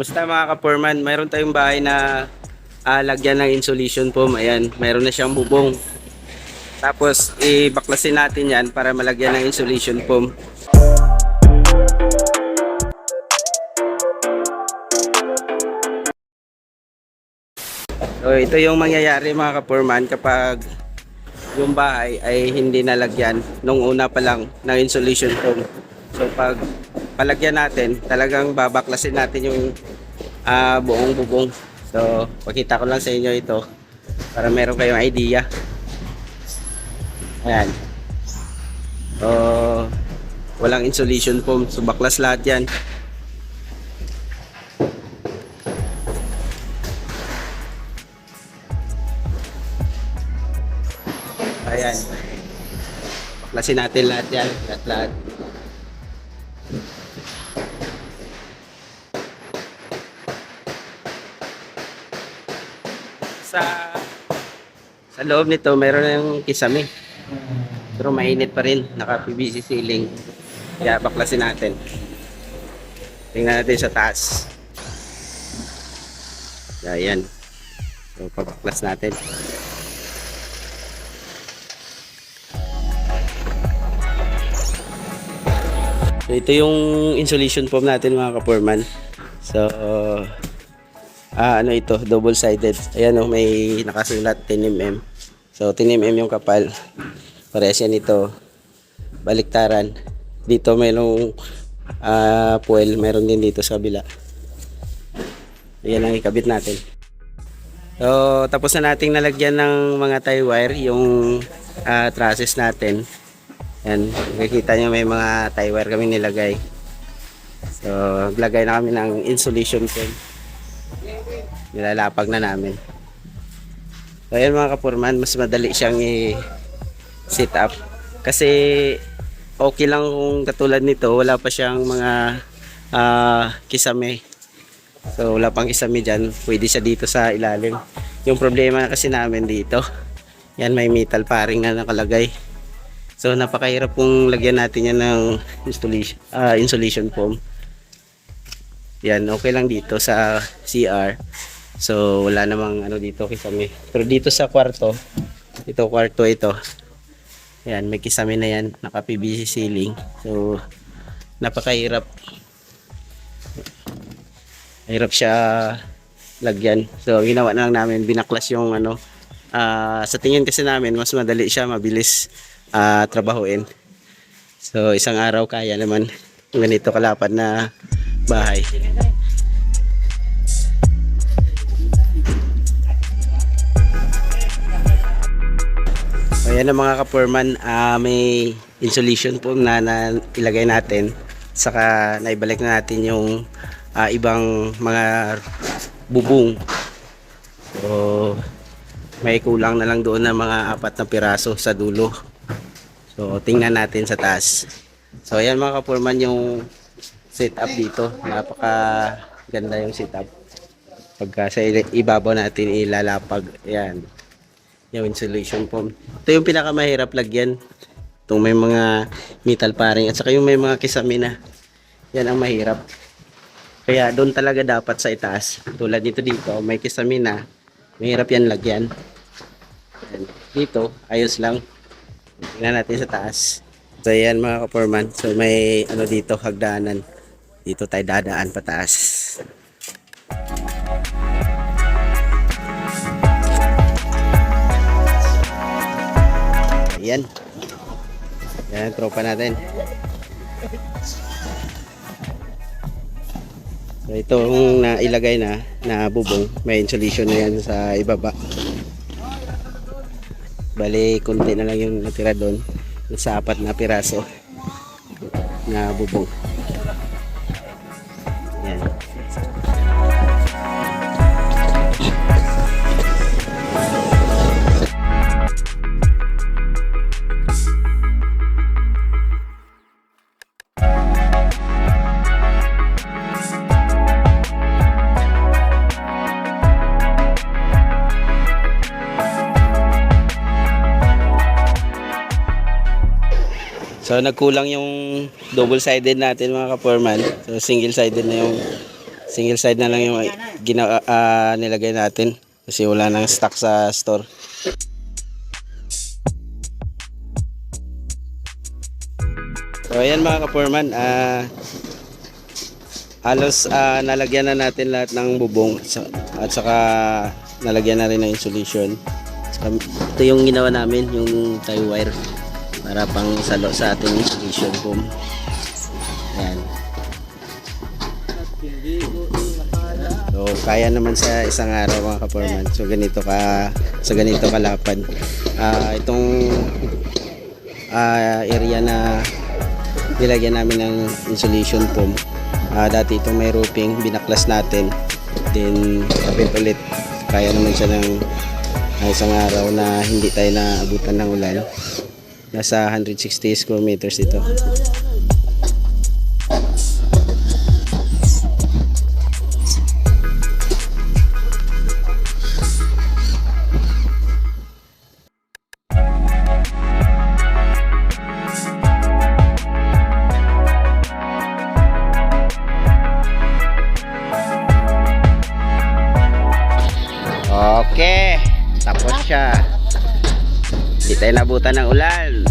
Basta mga ka-foreman, mayroon tayong bahay na ah, lagyan ng insulation foam. Ayan, mayroon na siyang bubong. Tapos, i-baklasin natin yan para malagyan ng insulation foam. So, ito yung mangyayari mga ka-foreman kapag yung bahay ay hindi nalagyan nung una pa lang ng insulation foam. So pag palagyan natin, talagang babaklasin natin yung ah, buong bubong. So pakita ko lang sa inyo ito para meron kayong idea. Ayan. So walang insulation foam. So baklas lahat yan. Ayan. Baklasin natin lahat yan. Lahat, Sa sa loob nito, meron na yung kisame. Pero mainit pa rin. Naka-PVC ceiling. Kaya baklasin natin. Tingnan natin sa taas. Ayan. So, pabaklas natin. So, ito yung insulation foam natin mga ka-foreman. So, ah, ano ito, double-sided. Ayan o, may nakasulat 10mm. So, 10mm yung kapal. Parehas yan ito. Baliktaran. Dito mayroong ah, fuel. Meron din dito sa kabila. Ayan ang ikabit natin. So, tapos na nating nalagyan ng mga tie wire yung ah, trusses natin. Yan, makikita nyo may mga tie wire kami nilagay. So, naglagay na kami ng insulation foam. Nilalapag na namin. So, ayan mga kapurman, mas madali siyang i-sit up. Kasi, okay lang kung katulad nito, wala pa siyang mga ah, kisame. So, wala pang kisame dyan. Pwede siya dito sa ilalim. Yung problema kasi namin dito, yan may metal paring na nakalagay. So napakahirap kung lagyan natin yan ng installation, ah, insulation foam. Yan, okay lang dito sa CR. So wala namang ano dito kisame. Pero dito sa kwarto, ito kwarto ito. Yan, may kisame na yan, naka PVC ceiling. So napakahirap. Hirap siya lagyan. So ginawa na lang namin, binaklas yung ano, ah, sa tingin kasi namin mas madali siya, mabilis ah, trabahuin. So isang araw kaya naman ganito kalapad na bahay. Ayan na mga kapurman, ah, may insulation po na, na ilagay natin. Saka naibalik na natin yung ah, ibang mga bubong. So, may kulang na lang doon na mga apat na piraso sa dulo. So, tingnan natin sa taas. So, ayan mga kapurman yung setup dito. Napaka ganda yung setup. Pagka sa ibabaw natin ilalapag. Ayan. Yung insulation foam. Ito yung pinakamahirap lagyan. Itong may mga metal paring at saka yung may mga kisame na. Yan ang mahirap. Kaya doon talaga dapat sa itaas. Tulad dito dito, may kisame na. Mahirap yan lagyan. Yan. Dito, ayos lang. Tingnan natin sa taas. So yan mga kaporman. So may ano dito, hagdanan. Dito tayo dadaan pataas. Ayan. Yan, tropa natin. So itong nailagay na na bubong, may insulation na yan sa ibaba. Bali, konti na lang yung natira doon sa apat na piraso na bubong. Yan. So nagkulang yung double-sided natin mga ka-foreman. So single-sided na yung Single side na lang yung gina, ah, nilagay natin kasi wala nang stock sa store. So ayan mga ka-foreman, ah halos ah, nalagyan na natin lahat ng bubong at saka nalagyan na rin ng insulation. Saka, ito yung ginawa namin, yung tie wire para pang salo sa ating insulation foam. Ayan. So kaya naman sa isang araw mga ka-foreman. So ganito ka sa ganito kalapad. Ah itong ah, area na nilagyan namin ng insulation foam. Ah, dati itong may roofing, binaklas natin. Then, kapit ulit. Kaya naman siya ng ah, isang araw na hindi tayo naabutan ng ulan. Nasa 160 square meters ito. Okay, tapos siya. Hindi tayo nabutan ng ulan.